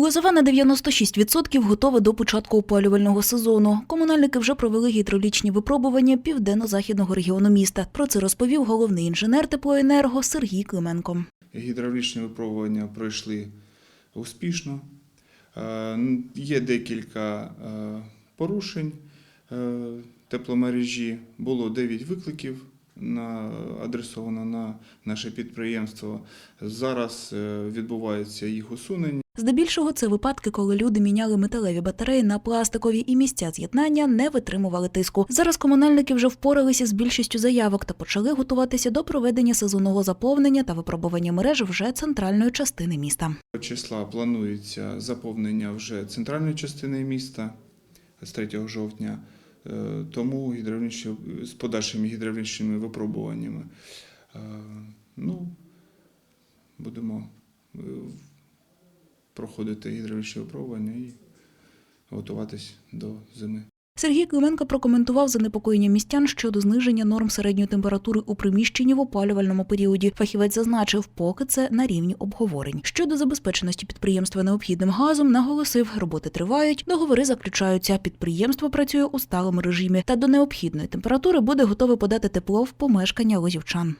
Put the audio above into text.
Лозове на 96% готове до початку опалювального сезону. Комунальники вже провели гідролічні випробування південно-західного регіону міста. Про це розповів головний інженер теплоенерго Сергій Клименко. Гідравлічні випробування пройшли успішно. Е, Є декілька е, порушень е, тепломережі. Було 9 викликів на, адресовано на наше підприємство. Зараз е, відбувається їх усунення. Здебільшого це випадки, коли люди міняли металеві батареї на пластикові і місця з'єднання не витримували тиску. Зараз комунальники вже впоралися з більшістю заявок та почали готуватися до проведення сезонного заповнення та випробування мереж вже центральної частини міста. Числа планується заповнення вже центральної частини міста з 3 жовтня, тому гідравлічні, з подальшими гідравлічними випробуваннями е, ну, будемо е, проходити гідравлічні випробування і готуватись до зими. Сергій Клименко прокоментував занепокоєння містян щодо зниження норм середньої температури у приміщенні в опалювальному періоді. Фахівець зазначив, поки це на рівні обговорень. Щодо забезпеченості підприємства необхідним газом, наголосив, роботи тривають, договори заключаються. Підприємство працює у сталому режимі та до необхідної температури буде готове подати тепло в помешкання лозівчан.